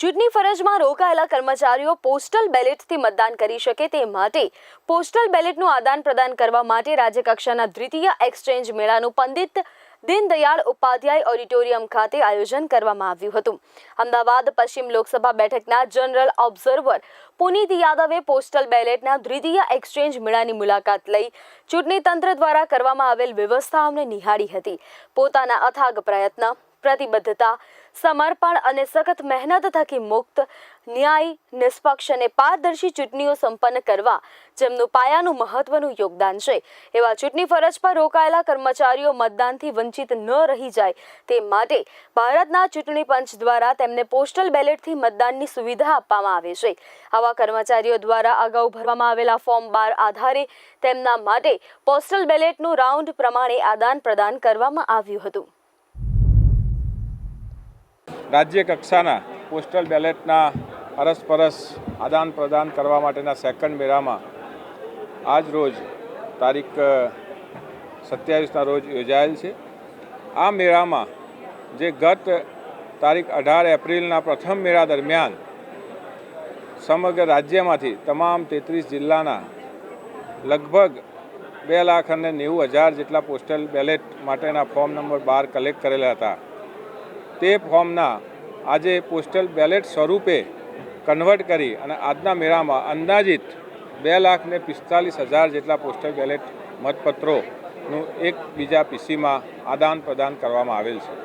ચૂંટણી ફરજમાં રોકાયેલા કર્મચારીઓ પોસ્ટલ બેલેટથી મતદાન કરી શકે તે માટે પોસ્ટલ બેલેટનું આદાન પ્રદાન કરવા માટે રાજ્યકક્ષાના દ્વિતીય એક્સચેન્જ મેળાનું પંડિત દીનદયાળ ઉપાધ્યાય ઓડિટોરિયમ ખાતે આયોજન કરવામાં આવ્યું હતું. અમદાવાદ પશ્ચિમ લોકસભા બેઠકના જનરલ ઓબ્ઝર્વર પુનીત યાદવે પોસ્ટલ બેલેટના દ્વિતીય એક્સચેન્જ મેળાની મુલાકાત લઈ ચૂંટણી તંત્ર દ્વારા કરવામાં આવેલ વ્યવસ્થાઓને નિહાળી હતી. પોતાના અથાગ પ્રયત્ન, પ્રતિબદ્ધતા સમર્પણ અને સખત મહેનત થકી મુક્ત, ન્યાય, નિષ્પક્ષ અને પારદર્શી ચૂંટણીઓ સંપન્ન કરવા જેમનું પાયાનું મહત્વનું યોગદાન છે. એવા ચૂંટણી ફરજ પર રોકાયેલા કર્મચારીઓ મતદાનથી વંચિત ન રહી જાય તે માટે ભારતના ચૂંટણી પંચ દ્વારા તેમને પોસ્ટલ બેલેટથી મતદાનની સુવિધા આપવામાં આવે છે. આવા કર્મચારીઓ દ્વારા અગાઉ ભરવામાં આવેલા ફોર્મ બાર આધારે તેમના માટે પોસ્ટલ બેલેટનું રાઉન્ડ પ્રમાણે આદાન પ્રદાન કરવામાં આવ્યું હતું. રાજ્ય કક્ષાના પોસ્ટલ બેલેટના અરસપરસ આદાન પ્રદાન કરવા માટેના સેકન્ડ મેળામાં આજ રોજ તારીખ સત્યાવીસના રોજ યોજાયેલ છે. આ મેળામાં જે ગત તારીખ અઢાર એપ્રિલના પ્રથમ મેળા દરમિયાન સમગ્ર રાજ્યમાંથી તમામ તેત્રીસ જિલ્લાના લગભગ બે લાખ અને નેવું હજાર જેટલા પોસ્ટલ બેલેટ માટેના ફોર્મ નંબર બાર કલેક્ટ કરેલા હતા. તે ફોર્મના આજે પોસ્ટલ બેલેટ સ્વરૂપે કન્વર્ટ કરી અને આજના મેળામાં અંદાજિત બે લાખ ને પિસ્તાલીસ હજાર જેટલા પોસ્ટલ બેલેટ મતપત્રોનું એકબીજા પીસીમાં આદાન પ્રદાન કરવામાં આવેલ છે.